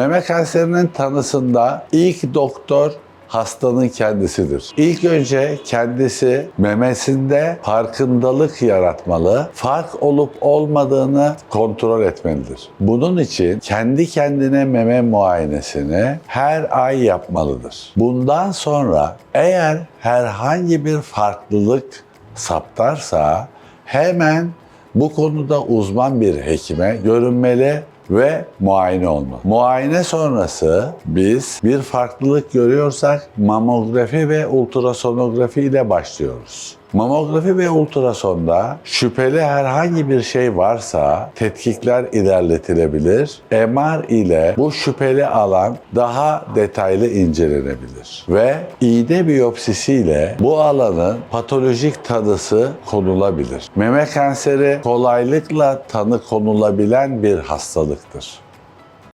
Meme kanserinin tanısında ilk doktor hastanın kendisidir. İlk önce kendisi memesinde farkındalık yaratmalı, fark olup olmadığını kontrol etmelidir. Bunun için kendi kendine meme muayenesini her ay yapmalıdır. Bundan sonra eğer herhangi bir farklılık saptarsa hemen bu konuda uzman bir hekime görünmeli ve muayene olmalı. Muayene sonrası biz bir farklılık görüyorsak mamografi ve ultrasonografi ile başlıyoruz. Mamografi ve ultrasonda şüpheli herhangi bir şey varsa tetkikler ilerletilebilir. MR ile bu şüpheli alan daha detaylı incelenebilir. Ve iğne biyopsisiyle bu alanın patolojik tanısı konulabilir. Meme kanseri kolaylıkla tanı konulabilen bir hastalıktır.